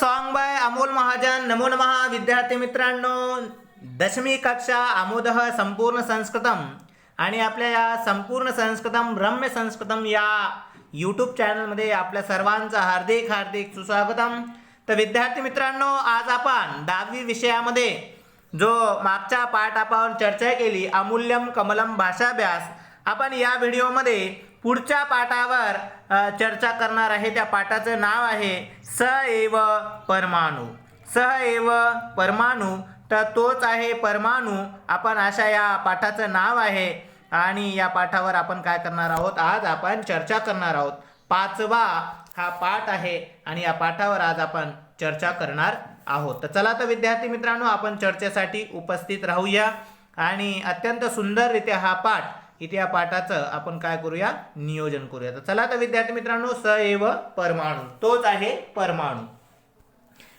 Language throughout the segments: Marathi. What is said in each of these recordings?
सॉन्ग बाय अमोल महाजन नमो नमः. विद्यार्थी मित्रांनो दशमी कक्षा अमोदः संपूर्ण संस्कृतम. आणि आपल्या या संपूर्ण संस्कृतम रम्य संस्कृतम या यूट्यूब चॅनलमध्ये आपल्या सर्वांचं हार्दिक हार्दिक सुस्वागतम. तर विद्यार्थी मित्रांनो आज आपण दहावी विषयामध्ये जो मागच्या पाठ आपण चर्चा केली अमूल्यम कमलम भाषाभ्यास आपण या व्हिडिओमध्ये पुढच्या पाठावर चर्चा करणार आहे. त्या पाठाचं नाव आहे स एव परमाणू. स एव परमाणू तर तोच आहे परमाणू. आपण अशा या पाठाचं नाव आहे आणि या पाठावर आपण काय करणार आहोत? आज आपण चर्चा करणार आहोत. पाचवा हा पाठ आहे आणि या पाठावर आज आपण चर्चा करणार आहोत. तर चला तर विद्यार्थी मित्रांनो आपण चर्चेसाठी उपस्थित राहूया. आणि अत्यंत सुंदररित्या हा पाठ इथे या पाठाचं आपण काय करूया? नियोजन करूया. तर चला तर विद्यार्थी मित्रांनो स एव परमाणू. तोच आहे परमाणू.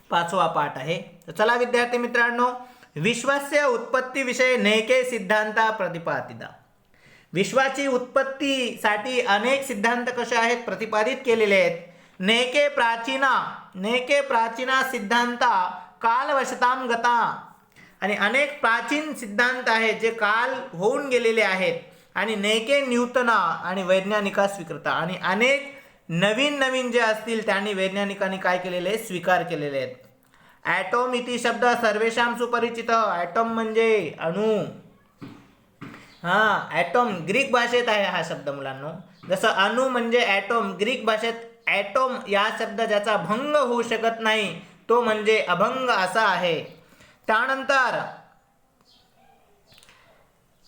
पाचवा पाठ आहे. तर चला विद्यार्थी मित्रांनो विश्वस्य उत्पत्तीविषयी नेके सिद्धांता प्रतिपादिता. विश्वाची उत्पत्तीसाठी अनेक सिद्धांत कसे आहेत? प्रतिपादित केलेले आहेत. नेके प्राचीना नेके प्राचीना सिद्धांता कालवशताम गता. आणि अनेक प्राचीन सिद्धांत आहेत जे काल होऊन गेलेले आहेत. आणि नेके न्यूतना आणि वैज्ञानिका स्वीकृता. आणि अनेक नवीन नवीन जे असतील त्यांनी वैज्ञानिकांनी काय केलेले? स्वीकार केलेले आहेत. ॲटोम इति शब्द सर्वेशाम सुपरिचित. ॲटोम म्हणजे अणू. हां ॲटोम ग्रीक भाषेत आहे हा शब्द मुलांनो. जसं अणु म्हणजे ॲटोम ग्रीक भाषेत ॲटोम या शब्द ज्याचा भंग होऊ शकत नाही तो म्हणजे अभंग असा आहे. त्यानंतर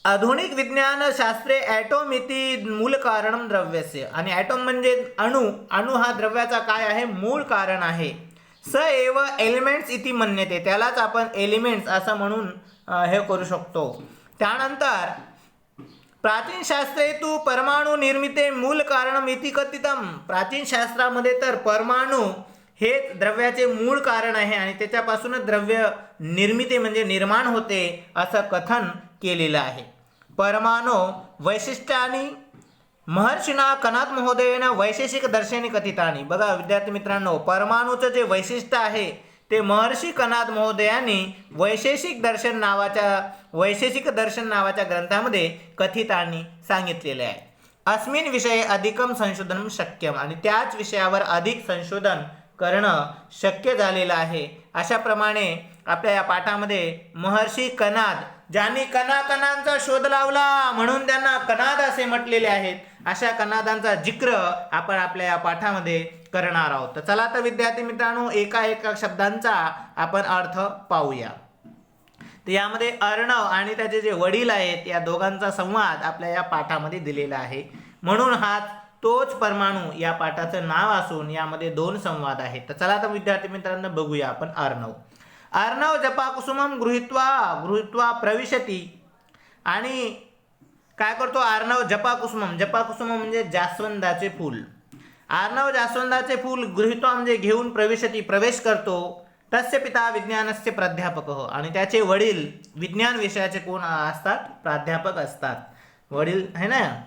आधुनिक विज्ञान शास्त्रे ॲटोम इति मूल कारण द्रव्यस्य. आणि ॲटोम म्हणजे अणु. अणु हा द्रव्याचा काय आहे? मूळ कारण आहे. स एव एलिमेंट्स इति म्हणण्याते त्यालाच आपण एलिमेंट्स असं म्हणून हे करू शकतो. त्यानंतर प्राचीन शास्त्रे तू परमाणू निर्मिते मूल कारण इति कथितम. प्राचीन शास्त्रामध्ये तर परमाणू हे द्रव्याचे मूळ कारण आहे आणि त्याच्यापासूनच द्रव्य निर्मिती म्हणजे निर्माण होते असं कथन केलेलं आहे. परमाणू वैशिष्ट्यानी महर्षीना कनात महोदयेनं वैशेषिक दर्शनी कथितानी. बघा विद्यार्थी मित्रांनो परमाणूचं जे वैशिष्ट्य आहे ते महर्षी कनाथ महोदयांनी वैशेषिक दर्शन नावाच्या वैशेषिक दर्शन नावाच्या ग्रंथामध्ये कथितांनी सांगितलेले आहे. अस्मिन विषय अधिकम संशोधन शक्यम आणि त्याच विषयावर अधिक संशोधन करणं शक्य झालेलं आहे. अशाप्रमाणे आपल्या या पाठामध्ये महर्षी कनाद ज्यांनी कणाकणांचा शोध लावला म्हणून त्यांना कनाद असे म्हटलेले आहेत. अशा कनादांचा जिक्र आपण आपल्या या पाठामध्ये करणार आहोत. तर चला तर विद्यार्थी मित्रांनो एका एका शब्दांचा आपण अर्थ पाहूया. तर यामध्ये अर्णव आणि त्याचे जे वडील आहेत या दोघांचा संवाद आपल्या या पाठामध्ये दिलेला आहे. म्हणून हाच तोच परमाणू या पाठाचं नाव असून यामध्ये दोन संवाद आहेत. तर चला तर विद्यार्थी मित्रांनो बघूया आपण अर्णव अर्णव जपाकुसुमम गृहीत्वा गृहित्वा प्रविशती. आणि काय करतो अर्णव जपाकुसुमम? जपाकुसुमम म्हणजे जास्वंदाचे फूल. अर्णव जास्वंदाचे फूल गृहित्वा म्हणजे घेऊन प्रवेशती प्रवेश करतो. तस्य पिता विज्ञानस्य प्राध्यापक. आणि त्याचे वडील विज्ञान विषयाचे कोण असतात? प्राध्यापक असतात. वडील है ना?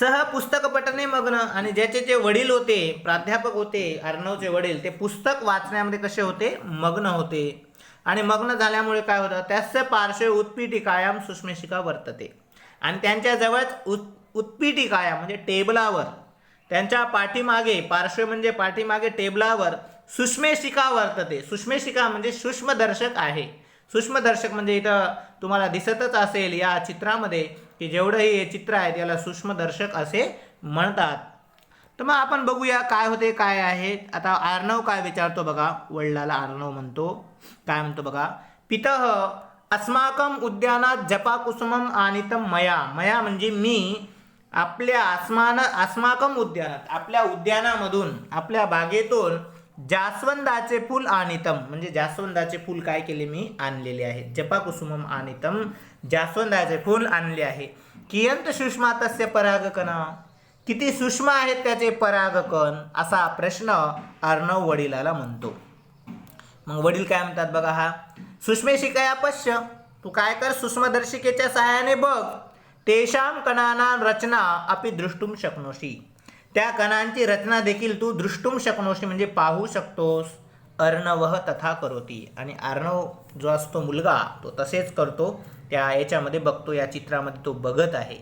सह पुस्तक पठने मग्न आणि ज्याचे जे वडील होते प्राध्यापक होते अर्णवचे वडील ते पुस्तक वाचण्यामध्ये कसे होते? मग्न होते. आणि मग्न झाल्यामुळे काय होतं? त्यास्य पार्श्व उत्पीठिकायाम सुष्मेशिका वर्तते. आणि त्यांच्याजवळच उत् उत् उत्पीठिकाया म्हणजे टेबलावर. त्यांच्या पाठीमागे पार्श्व म्हणजे पाठीमागे टेबलावर सुष्मेशिका वर्तते. सुष्मेशिका म्हणजे सूक्ष्मदर्शक आहे. सूक्ष्मदर्शक म्हणजे इथं तुम्हाला दिसतच असेल या चित्रामध्ये की जेवढंही हे चित्र आहे त्याला सूक्ष्मदर्शक असे म्हणतात. तर मग आपण बघूया काय होते काय आहे. आता आर्णव काय विचारतो बघा. वडिलाला आर्णव म्हणतो. काय म्हणतो बघा. पितः अस्माकम उद्यानात जपाकुसुमम आनितम मया. मया म्हणजे मी. आपल्या आसमान अस्माकम उद्यानात आपल्या उद्यानामधून आपल्या बागेतून जास्वंदाचे फूल आणितम. म्हणजे जास्वंदाचे फूल काय केले मी? आणलेले आहे. जपाकुसुमम आनितम जास्वंदाचे फूल आणले आहे. कियंत सुषमा तस्य परागकण किती सूक्ष्म आहेत त्याचे परागकण असा प्रश्न अर्णव वडिलाला म्हणतो. मग वडील काय म्हणतात बघा हा. सूक्ष्मेशिकया पश्य. तू काय कर सूक्ष्मदर्शिकेच्या सहाय्याने बघ. तेषाम कणाना रचना अपि दृष्टुम शक्नोशी त्या कणांची रचना देखील तू दृष्टुम शकनोशी म्हणजे पाहू शकतोस. अर्णवह तथा करोती. आणि अर्णव जो असतो मुलगा तो तसेच करतो. त्या याच्यामध्ये बघतो या चित्रामध्ये तो बघत आहे.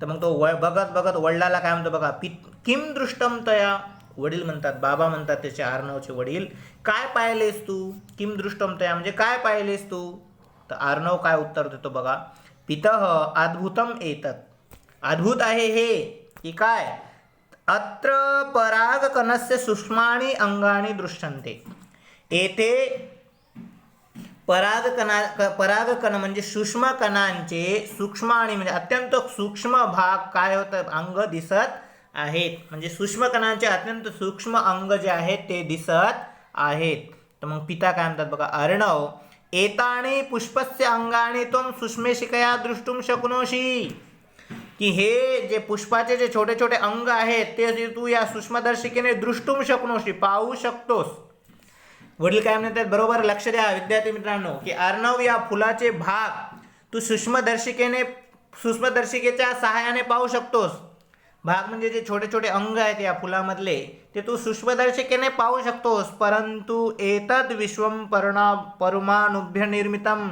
तर मग तो व बघत बघत वडिलाला काय म्हणतो बघा पि किम दृष्टम तया? वडील म्हणतात बाबा म्हणतात त्याचे अर्णवचे वडील. काय पाहिलेस तू? किम दृष्टम तया? म्हणजे काय पाहिलेस तू? तर अर्णव काय उत्तर देतो बघा पितः अद्भुतम एतत. अद्भुत आहे हे? की काय? अत्र परागकणस्य सूक्ष्माणी अंगाणी दृश्यन्ते. येथे परागकणा क- परागकण म्हणजे सूक्ष्मकणांचे सूक्ष्माणि म्हणजे अत्यंत सूक्ष्म भाग काय होतं अंग दिसत आहेत. म्हणजे सूक्ष्मकणांचे अत्यंत सूक्ष्म अंग जे आहेत ते दिसत आहेत. तर मग पिता काय म्हणतात बघा अर्णव एताने पुष्पस्य अंगाने त्वं सूक्ष्मेशिकया दृष्टुम शक्नोशी की हे जे पुष्पाचे जे छोटे छोटे अंग आहेत ते तू या सूक्ष्मदर्शिकेने दृष्टू शकनोशी पाहू शकतोस. वडील काय म्हणतात बरोबर लक्ष द्या विद्यार्थी मित्रांनो की अर्णव या फुलाचे भाग तू सूक्ष्मदर्शिकेने सूक्ष्मदर्शिकेच्या सहाय्याने पाहू शकतोस. भाग म्हणजे जे छोटे छोटे अंग आहेत या फुलामधले ते तू सूक्ष्मदर्शिकेने पाहू शकतोस परंतु एतद विश्वम परणा परमाणुभ्य निर्मितम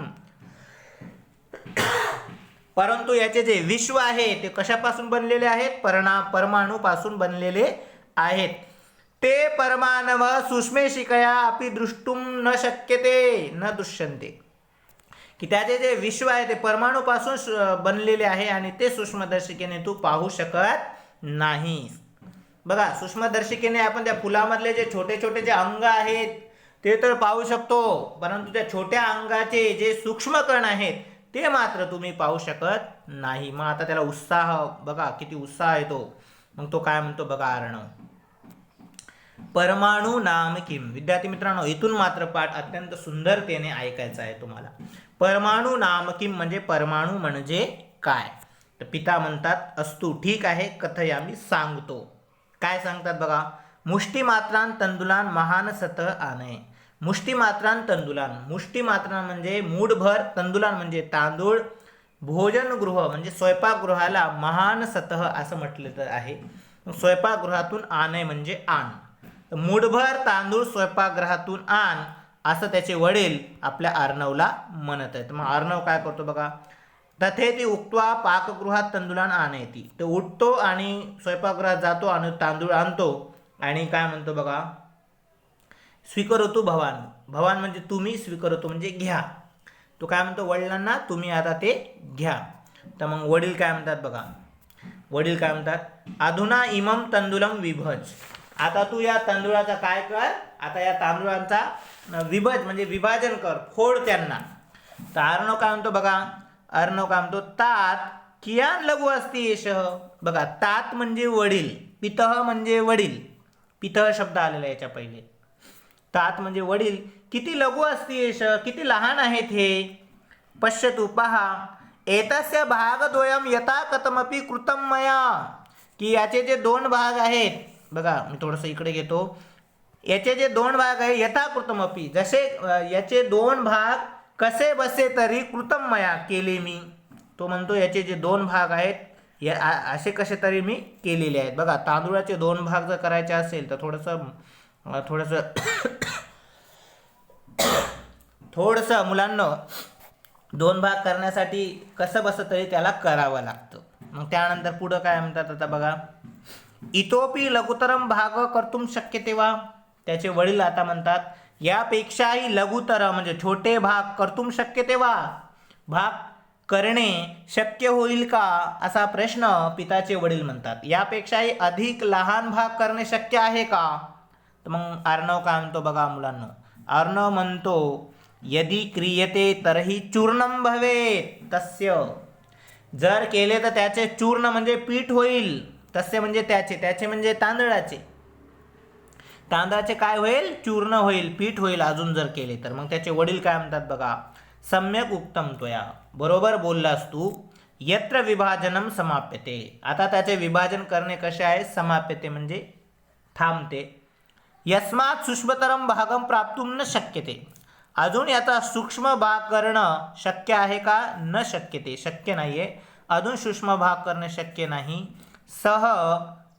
परंतु याचे जे विश्व आहे ते कशापासून बनलेले आहेत? परणा परमाणूपासून बनलेले आहेत. ते परमाणव सूक्ष्मेशिकया अपि दृष्टुम न शक्यते न दृश्यते की त्याचे जे विश्व आहे ते परमाणूपासून बनलेले आहे आणि ते सूक्ष्मदर्शिकेने तू पाहू शकत नाही बघा सूक्ष्मदर्शिकेने आपण त्या फुलामधले जे छोटे छोटे जे अंग आहेत ते तर पाहू शकतो. परंतु त्या छोट्या अंगाचे जे सूक्ष्म कण आहेत ते मात्र तुम्ही पाहू शकत नाही. मग आता त्याला उत्साह बघा किती उत्साह येतो मग तो काय म्हणतो? बघा अर्णव परमाणू नाम किम? विद्यार्थी मित्रांनो इथून मात्र पाठ अत्यंत सुंदरतेने ऐकायचा आहे तुम्हाला. परमाणू नाम किम म्हणजे परमाणू म्हणजे काय? तर पिता म्हणतात अस्तू ठीक आहे कथया मी सांगतो. काय सांगतात बघा? मुष्टीमात्रान तंदुलान महान सत आनय. मुष्टीमात्रान तंदुलान. मुष्टीमात्रान म्हणजे मूठभर तंदुलान म्हणजे तांदूळ भोजनगृह म्हणजे स्वयंपाकगृहाला महान सतह असं म्हटलं तर आहे. स्वयंपाकगृहातून आणय म्हणजे आण तर मूठभर तांदूळ स्वयंपाकगृहातून आण असं त्याचे वडील आपल्या अर्णवला म्हणत आहेत. मग अर्णव काय करतो बघा? तथे ती उक्त्वा पाकगृहात तंदुलान आणयती तर उठतो आणि स्वयंपाकगृहात जातो आणि तांदूळ आणतो. आणि काय म्हणतो बघा? स्वीकारतो भवान. भवान म्हणजे तुम्ही स्वीकारतो म्हणजे घ्या. तो काय म्हणतो? वडिलांना तुम्ही आता ते घ्या. तर मग वडील काय म्हणतात बघा? वडील काय म्हणतात? अधुना इमम तंदुलम विभज. आता तू या तांदुळाचा काय कर? आता या तांदुळांचा विभज म्हणजे विभाजन कर फोड त्यांना. तर अर्णव काय म्हणतो बघा? अर्णव काय म्हणतो? तात कियान लघु असते यश बघा तात म्हणजे वडील पितह म्हणजे वडील. पितह शब्द आलेला याच्या पहिले. तात म्हणजे वडील किती लघु असती यश किती लहान आहेत हे? पश्यतु पहा एतस्य भागद्वयम यथा कथमपि कृतम मया. की याचे जे दोन भाग आहेत बघा मी थोडंसं इकडे घेतो. याचे जे दोन भाग आहे यथाकृतमपी जसे याचे दोन भाग कसे बसे तरी कृतम मया केले मी. तो म्हणतो याचे जे दोन भाग आहेत या असे कसे तरी मी केलेले आहेत. बघा तांदूळाचे दोन भाग जर करायचे असेल तर थोडंसं मला थोडंसं थोडंसं मुलांना दोन भाग करण्यासाठी कसं बसं तरी त्याला करावं लागतं. मग त्यानंतर पुढं काय म्हणतात आता बघा. इतोपि लघुतरम भाग कर्तुम शक्य तेव्हा त्याचे वडील आता म्हणतात यापेक्षाही लघुतर म्हणजे छोटे भाग कर्तुम शक्य तेव्हा भाग करणे शक्य होईल का? असा प्रश्न पिताचे वडील म्हणतात. यापेक्षाही अधिक लहान भाग करणे शक्य आहे का? तर मग अर्णव काय म्हणतो बघा मुलांना? अर्णव म्हणतो यदि क्रियते तरही चूर्णम भवेत तस्य. जर केले तर त्याचे चूर्ण म्हणजे पीठ होईल तसे म्हणजे त्याचे त्याचे म्हणजे तांदळाचे. तांदळाचे काय होईल? चूर्ण होईल पीठ होईल अजून जर केले तर. मग त्याचे वडील काय म्हणतात बघा? सम्यक उत्तम त्वया. बरोबर बोललास तू. यत्र विभाजनम समाप्यते. आता त्याचे विभाजन करणे कसे आहे? समाप्यते म्हणजे थांबते. यस्मात सूक्ष्मतरम भागम प्राप्तुम न शक्यते। अजून याचा सूक्ष्म भाग करणं शक्य आहे का? न शक्यते शक्य नाही आहे अजून सूक्ष्म भाग करणं शक्य नाही। सह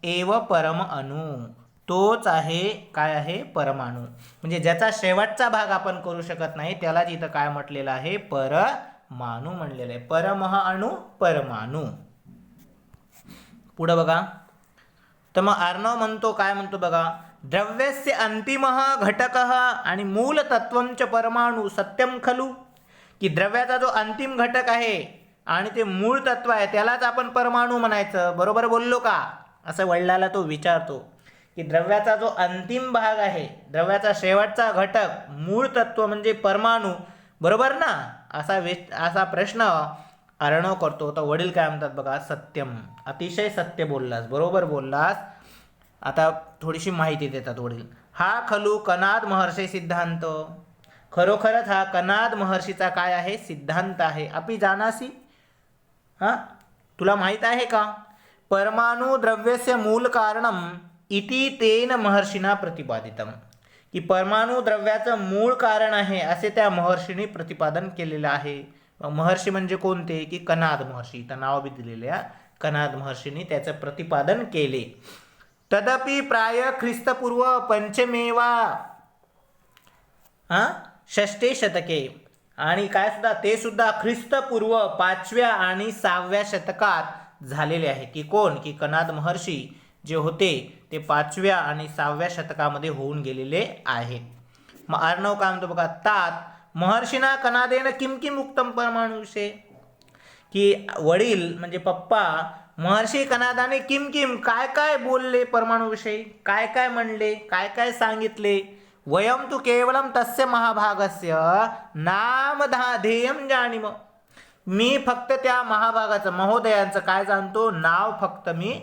एव परम अणु। तोच आहे काय आहे? परमाणू। म्हणजे ज्याचा शेवटचा भाग आपण करू शकत नाही त्यालाच इथं काय म्हटलेलं आहे? परमाणू म्हणलेलं आहे। परमह अणु परमाणू। पुढं बघा। तर मग अर्णव म्हणतो काय म्हणतो बघा? द्रव्यस्य अंतिमः घटकः आणि मूल तत्वंच परमाणू सत्यम खलू? की द्रव्याचा जो अंतिम घटक आहे आणि ते मूळ तत्व आहे त्यालाच आपण परमाणू म्हणायचं? बरोबर बोललो का? असं वडिलाला तो विचारतो की द्रव्याचा जो अंतिम भाग आहे द्रव्याचा शेवटचा घटक मूळ तत्व म्हणजे परमाणू बरोबर ना? असा वि असा प्रश्न अर्णव करतो. तर वडील काय म्हणतात बघा? सत्यम. अतिशय सत्य बोललास. बरोबर बोललास. आता थोडीशी माहिती देतात वडील. हा खलू कनाद महर्षी सिद्धांत. खरोखरच हा कनाद महर्षीचा काय आहे? सिद्धांत आहे. आपी जानासी? हां? तुला माहीत आहे का? परमाणु द्रव्यस्य मूल कारणम इति तेन महर्षीना प्रतिपादितम. की परमाणु द्रव्याचं मूळ कारण आहे असे त्या महर्षीने प्रतिपादन केलेलं आहे. महर्षी म्हणजे कोणते? की कनाद महर्षी. इथं नाव बी दिलेल्या कनाद महर्षीने त्याचं प्रतिपादन केले. तदपि प्राय ख्रिस्तपूर्व पंचमेवा हां? षष्टे शतके. आणि काय सुद्धा ते सुद्धा ख्रिस्तपूर्व पाचव्या आणि सहाव्या शतकात झालेले आहे. की कोण? की कनाद महर्षी जे होते ते पाचव्या आणि सहाव्या शतकामध्ये होऊन गेलेले आहेत मग अर्णव काय म्हणतो बघा तात महर्षीना कनादेनं किमकिम उत्तम परमाणू विषय. की वडील म्हणजे पप्पा महर्षी कनादाने किम किम काय काय बोलले परमाणूविषयी? काय काय म्हणले? काय काय सांगितले? वयम तू केवलम तस्य महाभागस्य नाम ध्येयम जाणीम. मी फक्त त्या महाभागाचं महोदयांचं काय जाणतो? नाव फक्त मी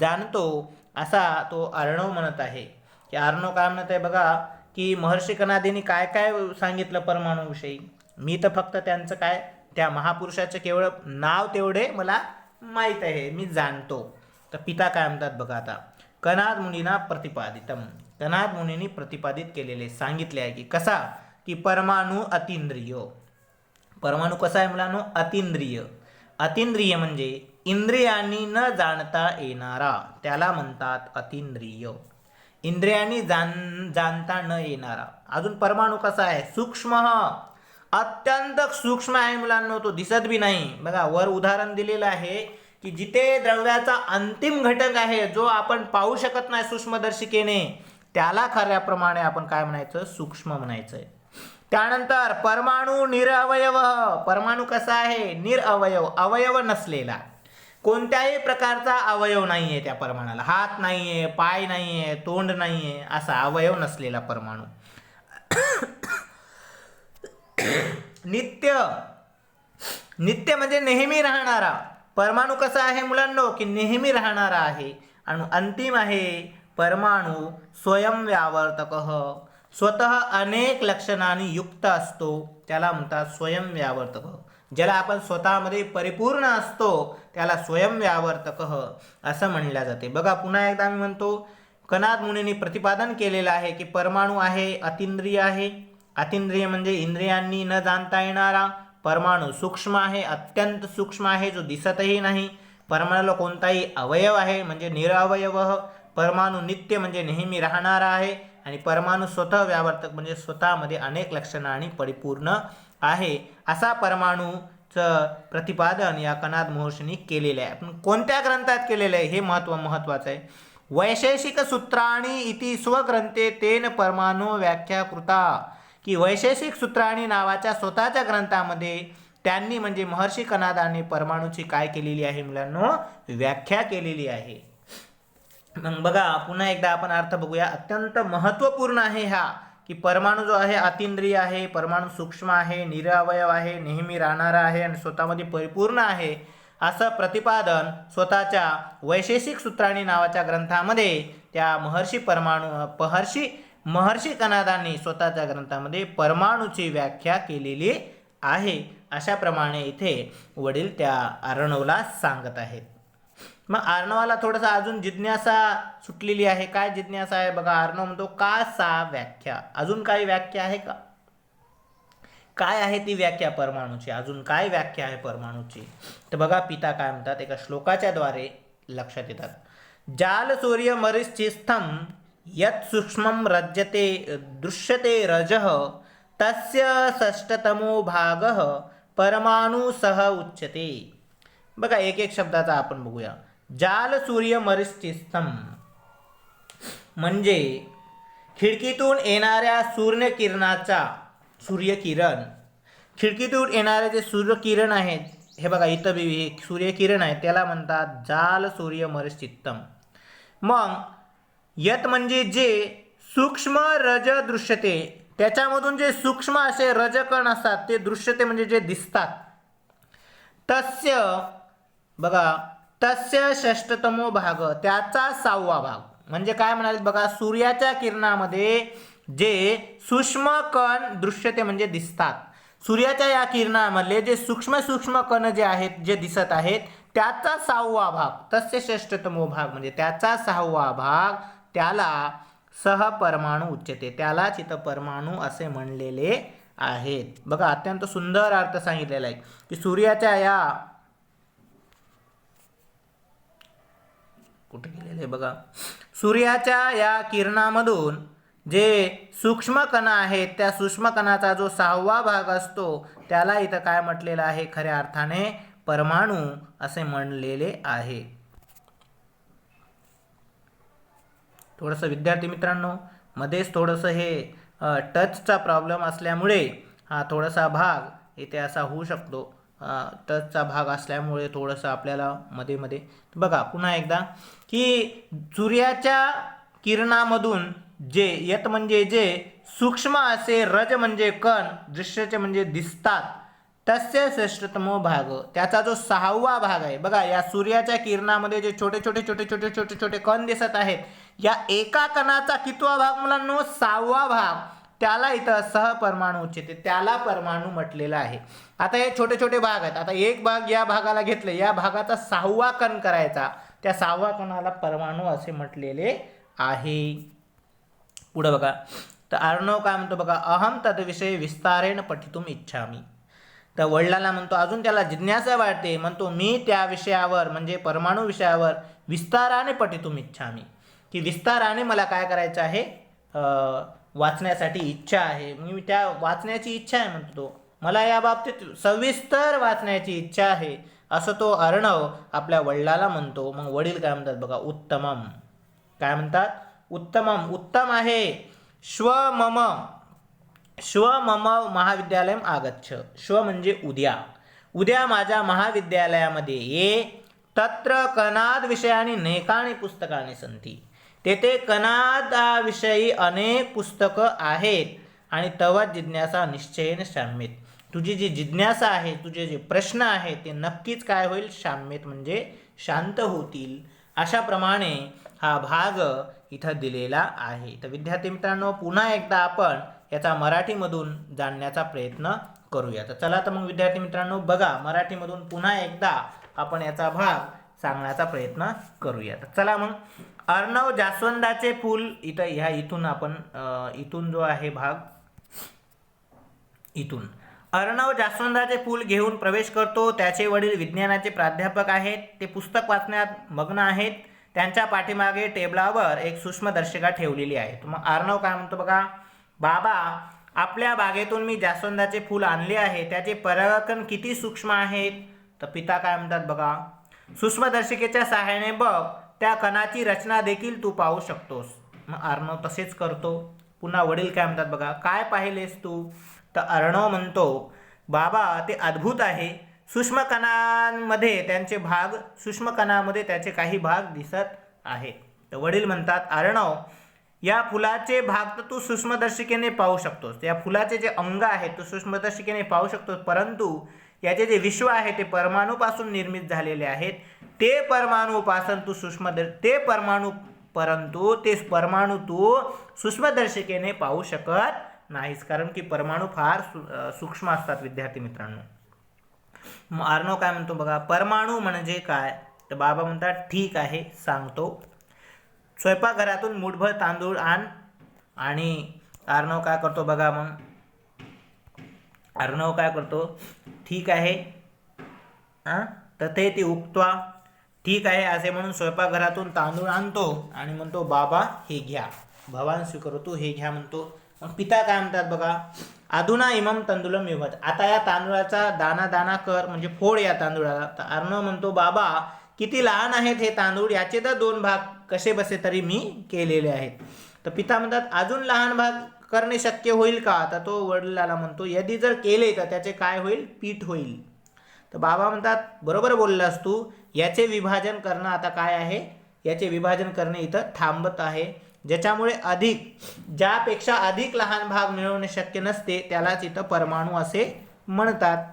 जाणतो असा तो अर्णव म्हणत आहे. की अर्णव काय म्हणत आहे बघा की महर्षी कनादेनी काय काय सांगितलं परमाणूविषयी? मी तर फक्त त्यांचं काय त्या महापुरुषाचं केवळ नाव तेवढे मला माहीत आहे मी जाणतो. तर पिता काय म्हणतात बघा आता कनाद मुनीना प्रतिपादितम. कनाद मुनींनी प्रतिपादित केलेले सांगितले आहे की कसा? की परमाणू अतिंद्रिय. परमाणू कसा आहे मुलांनो? अतिंद्रिय. अतिंद्रिय म्हणजे इंद्रियांनी न जाणता येणारा त्याला म्हणतात अतिंद्रिय. इंद्रियांनी जाण जाणता न येणारा. अजून परमाणू कसा आहे? सूक्ष्म. अत्यंत सूक्ष्म आहे मुलांना तो दिसत बी नाही. बघा वर उदाहरण दिलेलं आहे की जिथे द्रव्याचा अंतिम घटक आहे जो आपण पाहू शकत नाही सूक्ष्मदर्शिकेने त्याला खऱ्याप्रमाणे आपण काय म्हणायचं? सूक्ष्म म्हणायचं आहे त्यानंतर परमाणू निरअवयव. परमाणू कसा आहे? निरअवयव अवयव नसलेला. कोणत्याही प्रकारचा अवयव नाही आहे त्या परमाणाला. हात नाही आहे पाय नाही आहे तोंड नाही आहे असा अवयव नसलेला परमाणू. नित्य. नित्य म्हणजे नेहमी राहणारा. परमाणू कसा आहे मुलांनो? की नेहमी राहणारा आहे. आणि अंतिम आहे. परमाणू स्वयंव्यावर्तक स्वतः अनेक लक्षणांनी युक्त असतो. त्याला म्हणतात स्वयंव्यावर्तक ज्याला आपण स्वतःमध्ये परिपूर्ण असतो त्याला स्वयंव्यावर्तक असं म्हणलं जाते. बघा पुन्हा एकदा मी म्हणतो कनाद मुनींनी प्रतिपादन केलेलं आहे की परमाणू आहे अतिंद्रिय आहे. अतिंद्रिय म्हणजे इंद्रियांनी न जाणता येणारा परमाणू सूक्ष्म आहे अत्यंत सूक्ष्म आहे जो दिसतही नाही. परमाणूला कोणताही अवयव आहे म्हणजे निरअवयव परमाणू नित्य म्हणजे नेहमी राहणारा आहे आणि परमाणू स्वतः व्यावर्तक म्हणजे स्वतःमध्ये अनेक लक्षणं आणि परिपूर्ण आहे. असा परमाणूचं प्रतिपादन या कनाद महर्षींनी केलेलं आहे. पण कोणत्या ग्रंथात केलेलं आहे हे महत्त्व महत्त्वाचं आहे. वैशेषिक सूत्राणी इति स्वग्रंथे तेन परमाणू व्याख्या कृता की वैशेषिक सूत्राणी नावाच्या स्वतःच्या ग्रंथामध्ये त्यांनी म्हणजे महर्षी कनादाने परमाणूची काय केलेली आहे मुलांनो? व्याख्या केलेली आहे. मग बघा पुन्हा एकदा आपण अर्थ बघूया. अत्यंत महत्त्वपूर्ण आहे हा की परमाणू जो आहे अतिंद्रिय आहे परमाणू सूक्ष्म आहे निरअवयव आहे नेहमी राहणारा आहे आणि स्वतःमध्ये परिपूर्ण आहे असं प्रतिपादन स्वतःच्या वैशेषिक सूत्राणी नावाच्या ग्रंथामध्ये त्या महर्षी परमाणू महर्षी महर्षी कनादांनी स्वतःच्या ग्रंथामध्ये परमाणूची व्याख्या केलेली आहे. अशाप्रमाणे इथे वडील त्या अर्णवला सांगत आहेत. मग अर्णवाला थोडासा अजून जिज्ञासा सुटलेली आहे. काय जिज्ञासा आहे? बघा अर्णव म्हणतो का सा व्याख्या? अजून काही व्याख्या आहे का? काय आहे ती व्याख्या परमाणूची? अजून काय व्याख्या आहे परमाणूची? तर बघा पिता काय म्हणतात? एका श्लोकाच्या द्वारे लक्षात येतात. जाल सूर्य मरिश्चिस्थम यत् सूक्ष्मं रज्यते दृश्यते रजः तस्य षष्टतमो भागः परमाणुसह उच्यते। बघा एक एक शब्दाचा आपण बघूया. जालसूर्यमरिश्चिस्थम म्हणजे खिडकीतून येणाऱ्या सूर्यकिरणाचा सूर्यकिरण. खिडकीतून येणारे जे सूर्यकिरण आहेत हे बघा इथं सूर्यकिरण आहे त्याला म्हणतात जाल सूर्यमरिश्चित्तम मग यत म्हणजे जे सूक्ष्म रज दृश्यते त्याच्यामधून जे सूक्ष्म असे रजकण असतात ते दृश्यते म्हणजे जे दिसतात. तस्य बघा तस्य षष्टतमो भाग त्याचा सहावा भाग. म्हणजे काय म्हणाले बघा सूर्याच्या किरणामध्ये जे सूक्ष्म कण दृश्यते म्हणजे दिसतात. सूर्याच्या या किरणामधले जे सूक्ष्म सूक्ष्म कण जे आहेत जे दिसत आहेत त्याचा सहावा भाग तस्य श्रेष्ठतमो भाग म्हणजे त्याचा सहावा भाग त्याला सहपरमाणू उच्चते त्यालाच इथं परमाणू असे म्हणलेले आहेत. बघा अत्यंत सुंदर अर्थ सांगितलेला आहे. की सूर्याच्या या कुठे गेलेले बघा? सूर्याच्या या किरणामधून जे सूक्ष्म कण आहेत त्या सूक्ष्म कणाचा जो सहावा भाग असतो त्याला इथं काय म्हटलेलं आहे? खऱ्या अर्थाने परमाणू असे म्हणलेले आहे. थोडंसं विद्यार्थी मित्रांनो मध्येच थोडंसं हे टचचा प्रॉब्लेम असल्यामुळे हा थोडासा भाग इथे असा होऊ शकतो. टचचा भाग असल्यामुळे थोडंसं आपल्याला मध्ये मध्ये बघा पुन्हा एकदा की सूर्याच्या किरणामधून जे यत म्हणजे जे सूक्ष्म असे रज म्हणजे कण दृश्याचे म्हणजे दिसतात तस्य श्रेष्ठतम भाग. त्याचा जो सहावा भाग आहे बघा या सूर्याच्या किरणामध्ये जे छोटे छोटे छोटे छोटे छोटे छोटे कण दिसत आहेत या एका कणाचा कितवा भाग मुलांनो? सहावा भाग. त्याला इथं सहपरमाणू उच्चते त्याला परमाणू म्हटलेलं आहे. आता हे छोटे छोटे भाग आहेत. आता एक भाग या भागाला घेतले. या भागाचा सहावा कण करायचा. त्या सहावा कणाला परमाणू असे म्हटलेले आहे. पुढं बघा. तर अर्णव काय म्हणतो बघा? अहम तद्विषयी विस्तारेण पठितुम इच्छामी. तर वडिलांना म्हणतो अजून त्याला जिज्ञासा वाटते म्हणतो मी त्या विषयावर म्हणजे परमाणू विषयावर विस्ताराने पठितुम इच्छामी. की विस्ताराने मला काय करायचं आहे? वाचण्यासाठी इच्छा आहे. मी त्या वाचण्याची इच्छा आहे म्हणतो तो. मला या बाबतीत सविस्तर वाचण्याची इच्छा आहे. असं तो अर्णव आपल्या वडिलाला म्हणतो. मग वडील काय म्हणतात बघा? उत्तमम. काय म्हणतात? उत्तमम. उत्तम आहे. श्व श्वमम श्व मम आगच्छ. श्व म्हणजे उद्या. उद्या माझ्या महाविद्यालयामध्ये ये. तत्र कनाद विषयाने नेकाणी पुस्तकाने संती तेथे कनादाविषयी अनेक पुस्तकं आहेत आणि तवा जिज्ञासा निश्चयेने शाम्येत. तुझी जी जिज्ञासा आहे तुझे जे प्रश्न आहेत ते नक्कीच काय होईल? शाम्येत म्हणजे शांत होतील. अशाप्रमाणे हा भाग इथं दिलेला आहे. तर विद्यार्थी मित्रांनो पुन्हा एकदा आपण याचा मराठीमधून जाणण्याचा प्रयत्न करूया. तर चला तर मग विद्यार्थी मित्रांनो बघा मराठीमधून पुन्हा एकदा आपण याचा भाग सांगण्याचा प्रयत्न करूया. तर चला मग. अर्णव जास्वंदाचे फूल इथं ह्या इथून आपण इथून जो आहे भाग इथून. अर्णव जास्वंदाचे फूल घेऊन प्रवेश करतो. त्याचे वडील विज्ञानाचे प्राध्यापक आहेत. ते पुस्तक वाचण्यात मग्न आहेत. त्यांच्या पाठीमागे टेबलावर एक सूक्ष्मदर्शिका ठेवलेली आहे. तर मग अर्णव काय म्हणतो बघा बाबा आपल्या बागेतून मी जास्वंदाचे फूल आणले आहे. त्याचे परागकण किती सूक्ष्म आहेत? तर पिता काय म्हणतात बघा सूक्ष्मदर्शिकेच्या सहाय्याने बघ. त्या कणाची रचना देखील तू पाहू शकतोस. मग अर्णव तसेच करतो. पुन्हा वडील काय म्हणतात बघा काय पाहिलेस तू? तर अर्णव म्हणतो बाबा ते अद्भुत आहे. सूक्ष्म कणांमध्ये त्यांचे भाग सूक्ष्म कणामध्ये त्याचे काही भाग दिसत आहे तर वडील म्हणतात अर्णव या फुलाचे भाग तर तू सूक्ष्मदर्शिकेने पाहू शकतोस. या फुलाचे जे अंग आहेत तू सूक्ष्मदर्शिकेने पाहू शकतोस. परंतु याचे जे विश्व आहे ते परमाणूपासून निर्मित झालेले आहेत. ते परमाणूपासून तू सूक्ष्मदर ते परमाणू परंतु ते परमाणू तू सूक्ष्मदर्शिकेने पाहू शकत नाहीस. कारण की परमाणू फार सूक्ष्म असतात विद्यार्थी मित्रांनो. आर्नो काय म्हणतो बघा परमाणू म्हणजे काय? तर बाबा म्हणतात ठीक आहे सांगतो. स्वयंपाकघरातून मुठभर तांदूळ आण. आणि आर्नव काय करतो बघा मग? अर्णव काय करतो? ठीक आहे. हां तथे ती उक्त्वा. ठीक आहे असे म्हणून स्वयंपाकघरातून तांदूळ आणतो आणि म्हणतो बाबा हे घ्या. भवान स्वीकारतो हे घ्या म्हणतो. मग पिता काय म्हणतात बघा? अधुना इमम तंदुलम विभत आता या तांदूळाचा दाना दाना कर म्हणजे फोड या तांदूळाला. तर अर्ण म्हणतो बाबा किती लहान आहेत हे तांदूळ? याचे तर दोन भाग कसे बसे तरी मी केलेले आहेत. तर पिता म्हणतात अजून लहान भाग करणे शक्य होईल का? तर तो वडिलाला म्हणतो यदी जर केले तर त्याचे काय होईल? पीठ होईल. तर बाबा म्हणतात बरोबर बोललास तू. याचे विभाजन करणं आता काय आहे? याचे विभाजन करणे इथं थांबत आहे. ज्याच्यामुळे अधिक ज्यापेक्षा अधिक लहान भाग मिळवणे शक्य नसते त्यालाच इथं परमाणू असे म्हणतात.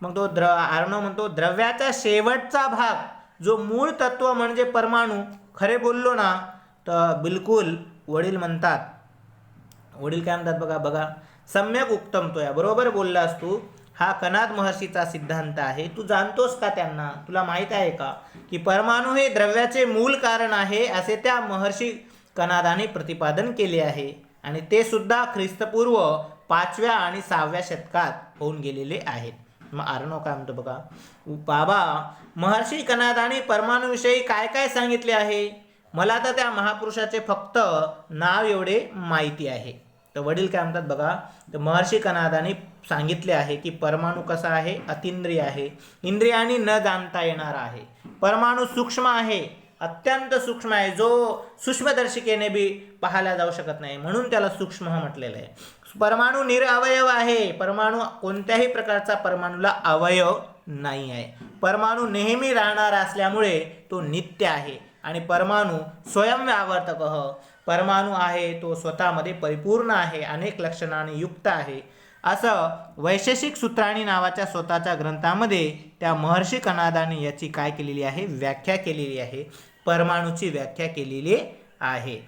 मग तो द्र आर्णव म्हणतो द्रव्याचा शेवटचा भाग जो मूळ तत्व म्हणजे परमाणू खरे बोललो ना तर बिलकुल वडील म्हणतात वडील काय म्हणतात बघा बघा सम्यक उत्तम तो या. बरोबर बोललास तू. हा कनाद महर्षीचा सिद्धांत आहे. तू जाणतोस का त्यांना? तुला माहीत आहे का की परमाणू हे द्रव्याचे मूल कारण आहे असे त्या महर्षी कनादाने प्रतिपादन केले आहे. आणि ते सुद्धा ख्रिस्तपूर्व पाचव्या आणि सहाव्या शतकात होऊन गेलेले आहेत. मग आरणो काय म्हणतो बघा बाबा महर्षी कनादाने परमाणूविषयी काय काय सांगितले आहे? मला तर त्या महापुरुषाचे फक्त नाव एवढे माहिती आहे. तर वडील काय म्हणतात बघा तर महर्षी कनादाने सांगितले आहे की परमाणू कसा आहे? अतिंद्रिय आहे. इंद्रियाने न जाणता येणार आहे. परमाणू सूक्ष्म आहे. अत्यंत सूक्ष्म आहे. जो सूक्ष्मदर्शिकेने बी पाहायला जाऊ शकत नाही. म्हणून त्याला सूक्ष्म म्हटलेलं आहे. परमाणू निरअवयव आहे. परमाणू कोणत्याही प्रकारचा परमाणूला अवयव नाही आहे. परमाणू नेहमी राहणारा असल्यामुळे तो नित्य आहे. आणि परमाणू स्वयंव्यावर्तक परमाणू आहे तो स्वतःमध्ये परिपूर्ण आहे अनेक लक्षणाने युक्त आहे. असं वैशेषिक सूत्राणी नावाच्या स्वतःच्या ग्रंथामध्ये त्या महर्षी कनादाने याची काय केलेली आहे? व्याख्या केलेली आहे. परमाणूची व्याख्या केलेली आहे.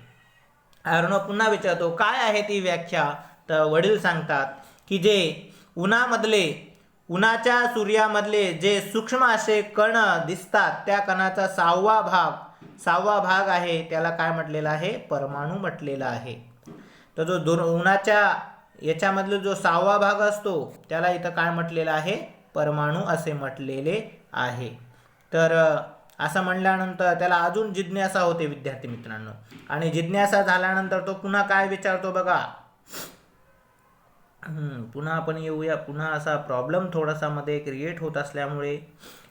अर्णव पुन्हा विचारतो काय आहे ती व्याख्या? तर वडील सांगतात की जे उन्हामधले उन्हाच्या सूर्यामधले जे सूक्ष्म असे कण दिसतात त्या कणाचा सहावा भाग सहावा भाग आहे त्याला काय म्हटलेलं आहे? परमाणू म्हटलेला आहे. तर जो दुर उन्हाच्या याच्यामधला जो सहावा भाग असतो त्याला इथं काय म्हटलेलं आहे? परमाणू असे म्हटलेले आहे. तर असं म्हणल्यानंतर त्याला अजून जिज्ञासा होते विद्यार्थी मित्रांनो. आणि जिज्ञासा झाल्यानंतर तो पुन्हा काय विचारतो बघा? पुन्हा आपण येऊया. पुन्हा असा प्रॉब्लेम थोडासा मध्ये क्रिएट होत असल्यामुळे.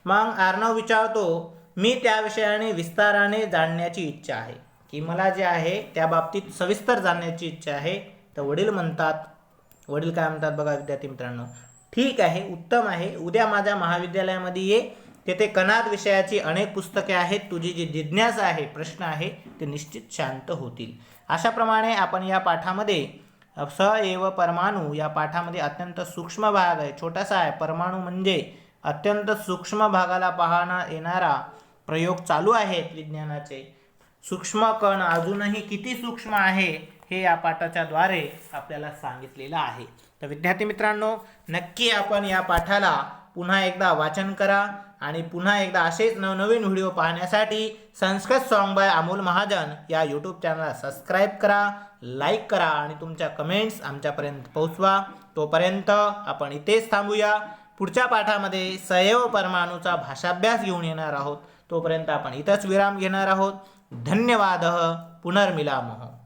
मग आर्नव विचारतो मी त्या विषयाने विस्ताराने जाणण्याची इच्छा आहे. की मला जे आहे त्या बाबतीत सविस्तर जाणण्याची इच्छा आहे. तर वडील म्हणतात वडील काय म्हणतात बघा विद्यार्थी मित्रांनो? ठीक आहे उत्तम आहे. उद्या माझ्या महाविद्यालयामध्ये ये. तेथे कनाद विषयाची अनेक पुस्तके आहेत. तुझी जी जिज्ञासा आहे प्रश्न आहे ते निश्चित शांत होतील. अशाप्रमाणे आपण या पाठामध्ये स एव परमाणू या पाठामध्ये अत्यंत सूक्ष्म भाग आहे. छोटासा आहे. परमाणू म्हणजे अत्यंत सूक्ष्म भागाला पाहणा येणारा प्रयोग चालू आहेत विज्ञानाचे. सूक्ष्म कण अजूनही किती सूक्ष्म आहे हे या पाठाच्या द्वारे आपल्याला सांगितलेलं आहे. तर विद्यार्थी मित्रांनो नक्की आपण या पाठाला पुन्हा एकदा वाचन करा आणि पुन्हा एकदा असेच नवनवीन व्हिडिओ पाहण्यासाठी संस्कृत सॉन्ग बाय अमोल महाजन या यूट्यूब चॅनलला सबस्क्राईब करा लाईक करा आणि तुमच्या कमेंट्स आमच्यापर्यंत पोहोचवा. तोपर्यंत आपण इथेच थांबूया. पुढच्या पाठामध्ये सयव परमाणूचा भाषाभ्यास घेऊन येणार आहोत. तोपर्यंत आपण इथंच विराम घेणार आहोत. धन्यवाद. पुनर्मिलामः.